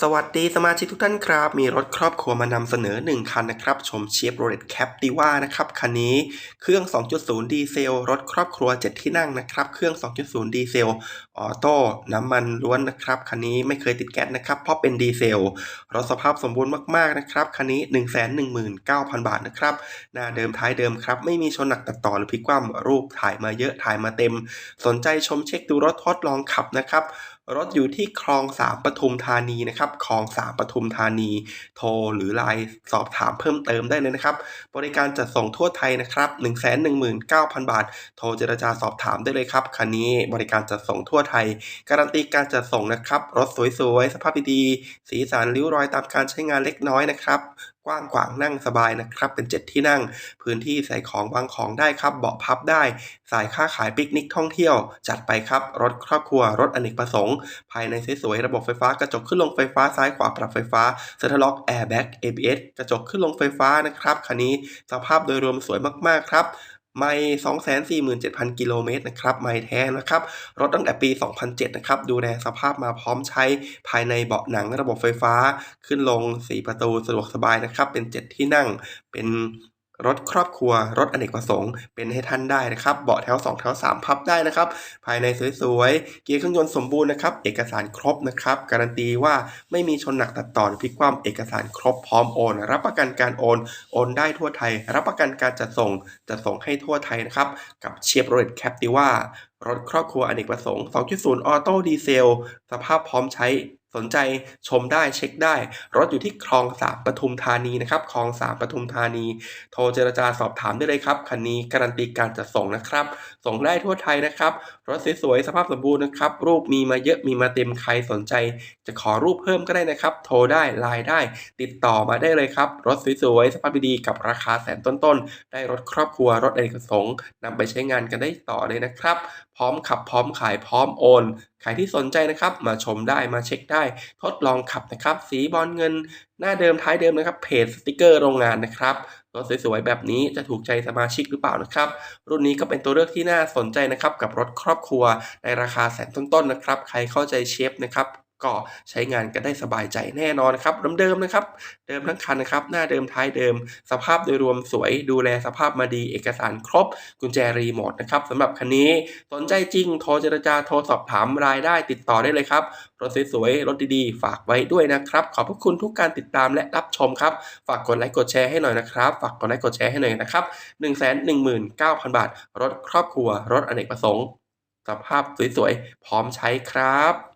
สวัสดีสมาชิกทุกท่านครับ มีรถครอบครัวมานำเสนอ 1 คันนะครับ ชมเชฟโรเลตแคปติว่านะครับ คันนี้เครื่อง 2.0 ดีเซล รถครอบครัว 7 ที่นั่งนะครับ เครื่อง 2.0 ดีเซล ออโต้ น้ำมันล้วนนะครับ คันนี้ไม่เคยติดแก๊สนะครับ เพราะเป็นดีเซล รถสภาพสมบูรณ์มากๆนะครับ คันนี้ 119,000 บาทนะครับ หน้าเดิมท้ายเดิมครับ ไม่มีชนหนักตัดต่อหรือพลิกคว่ำรูปถ่ายมาเยอะถ่ายมาเต็ม สนใจชมเช็คดูรถทดลองขับนะครับ รถอยู่ที่คลองสามปทุมธานีนะครับ คลองสามปทุมธานี โทรหรือไลน์สอบถามเพิ่มเติมได้เลยนะครับ บริการจัดส่งทั่วไทยนะครับ 119,000 บาท โทรเจรจาสอบถามได้เลยครับ คันนี้บริการจัดส่งทั่วไทย การันตีการจัดส่งนะครับ รถสวยๆ สภาพดีๆ สีสันริ้วรอยตามการใช้งานเล็กน้อยนะครับ กว้างขวางนั่งสบายนะครับ เป็น 7 ที่นั่ง พื้นที่ใส่ของวางของได้ครับ เบาะพับได้ สายค่าขายปิกนิกท่องเที่ยว จัดไปครับ รถครอบครัว รถอเนกประสงค์ ภายในสวยๆ ระบบไฟฟ้ากระจกขึ้นลงไฟฟ้าซ้ายขวาปรับไฟฟ้าเซ็นทรัลล็อกแอร์แบ็ก ABS กระจกขึ้นลงไฟฟ้านะครับ คันนี้สภาพโดยรวมสวยมากๆครับ ไม่247,000 กิโลเมตรนะครับไม่แท้นะครับ รถตั้งแต่ปี 2007 นะครับ ดูแลสภาพมาพร้อมใช้ภายในเบาะหนังระบบไฟฟ้าขึ้นลง 4 ประตูสะดวกสบายนะครับ เป็น 7 ที่นั่งเป็น รถครอบครัว รถอเนกประสงค์เป็นให้ท่านได้นะครับ เบาะแถว 2 แถว 3 พับได้นะครับ ภายในสวยๆ เกียร์เครื่องยนต์สมบูรณ์นะครับ เอกสารครบนะครับ การันตีว่าไม่มีชนหนักตัดต่อหรือพลิกคว่ำเอกสารครบพร้อมโอน รับประกันการโอน โอนได้ทั่วไทย รับประกันการจัดส่ง จัดส่งให้ทั่วไทยนะครับ กับเชฟโรเลตแคปติว่ารถครอบครัวอเนกประสงค์ 2.0 ออโต้ดีเซล สภาพพร้อมใช้ สนใจชมได้เช็คได้ รถอยู่ที่คลองสามปทุมธานีนะครับคลองสามปทุมธานี โทรเจรจาสอบถามได้เลยครับคันนี้การันตีการจัดส่งนะครับ ส่งได้ทั่วไทยนะครับ รถสวยๆสภาพสมบูรณ์นะครับ รูปมีมาเยอะมีมาเต็มใครสนใจ จะขอรูปเพิ่มก็ได้นะครับ โทรได้ไลน์ได้ ติดต่อมาได้เลยครับ รถสวยๆสภาพดีๆกับราคาแสนต้นๆ ได้รถครอบครัวรถอเนกประสงค์นำไปใช้งานกันได้ต่อเลยนะครับ พร้อมขับพร้อมขายพร้อมโอน ครที่สนใจนะครับมาชมได้มาเช็คได้ ทดลองขับนะครับ สีบอลเงิน หน้าเดิมท้ายเดิมนะครับเพจสติกเกอร์โรงงานนะครับรถสวยๆแบบนี้จะถูกใจสมาชิกหรือเปล่านะครับ รุ่นนี้ก็เป็นตัวเลือกที่น่าสนใจนะครับ กับรถครอบครัวในราคาแสนต้นๆนะครับ ใครเข้าใจเชฟนะครับ ก็ใช้งานกันได้สบายใจแน่นอนครับเดิมๆนะครับ เดิมทั้งคันนะครับ หน้าเดิมท้ายเดิม สภาพโดยรวมสวยดูแลสภาพมาดีเอกสารครบ กุญแจรีโมทนะครับสำหรับคันนี้สนใจจริง โทรเจรจาโทรสอบถามรายได้ติดต่อได้เลยครับ รถสวยๆ รถดีๆ ฝากไว้ด้วยนะครับ ขอบพระคุณทุกการติดตามและรับชมครับ ฝากกดไลค์กดแชร์ให้หน่อยนะครับ ฝากกดไลค์กดแชร์ให้หน่อยนะครับ119,000 บาท รถครอบครัว รถอเนกประสงค์ สภาพสวยๆพร้อมใช้ครับ